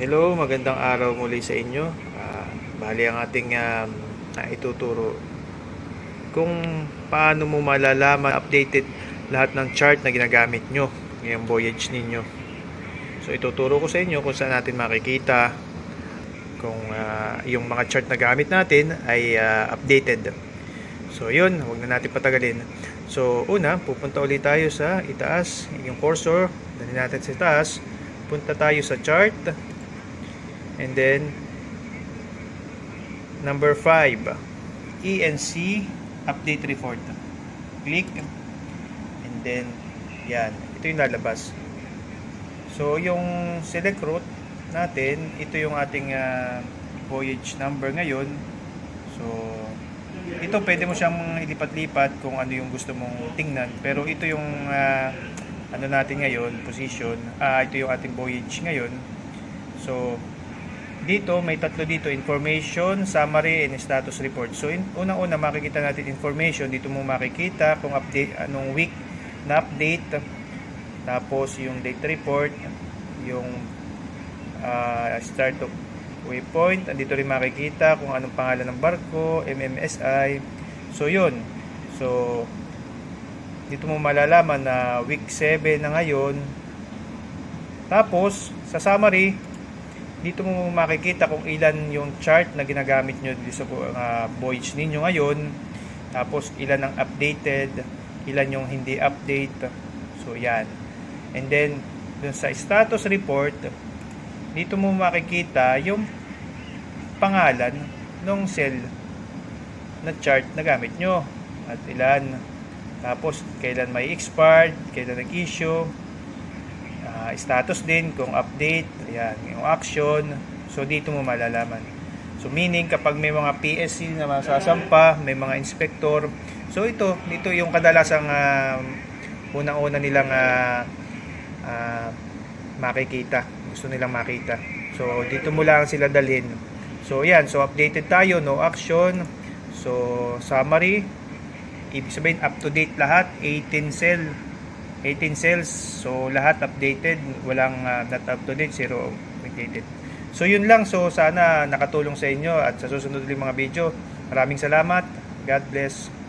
Hello, magandang araw muli sa inyo. Ah, bali ang ating um, na ituturo kung paano mo malalaman updated lahat ng chart na ginagamit nyo ngayong voyage ninyo. So ituturo ko sa inyo kung saan natin makikita kung ah, yung mga chart na gamit natin ay ah, updated. So yun, huwag na natin patagalin. So una, pupunta ulit tayo sa itaas, yung cursor, dali natin sa itaas. Punta tayo sa chart. And then, number 5, ENC Update Report. Click. And then, yan. Ito yung lalabas. So, yung select route natin, ito yung ating ah, voyage number ngayon. So, ito pwede mo siyang ilipat-lipat kung ano yung gusto mong tingnan. Pero ito yung ah, ano natin ngayon, position. Ah, ito yung ating voyage ngayon. So, dito may tatlo dito information, summary and status report. So in, unang-una makikita natin information, dito mo makikita kung update anong week na update. Tapos yung date report, yung ah, start of waypoint, andito rin makikita kung anong pangalan ng barko, MMSI. So yun. So dito mo malalaman na week 7 na ngayon. Tapos sa summary, dito mo makikita kung ilan yung chart na ginagamit nyo dito sa uh, voyage ninyo ngayon. Tapos ilan ang updated, ilan yung hindi update. So yan. And then dun sa status report, dito mo makikita yung pangalan ng cell na chart na gamit nyo. At ilan. Tapos kailan may expired, kailan nag-issue, Ah, status din kung update, ayan, yung action. So dito mo malalaman. So meaning kapag may mga PSC na masasampa, may mga inspector. So ito, dito yung kadalasang ah, unang-una nilang ah, ah, makikita. Gusto nilang makita. So dito mo lang sila dalhin. So yan, so updated tayo, no action. So summary, ibig sabihin up to date lahat, 18 cell 18 cells. So, lahat updated. Walang uh, not up to date. Zero updated. So, yun lang. So, sana nakatulong sa inyo at sa susunod mga video. Maraming salamat. God bless.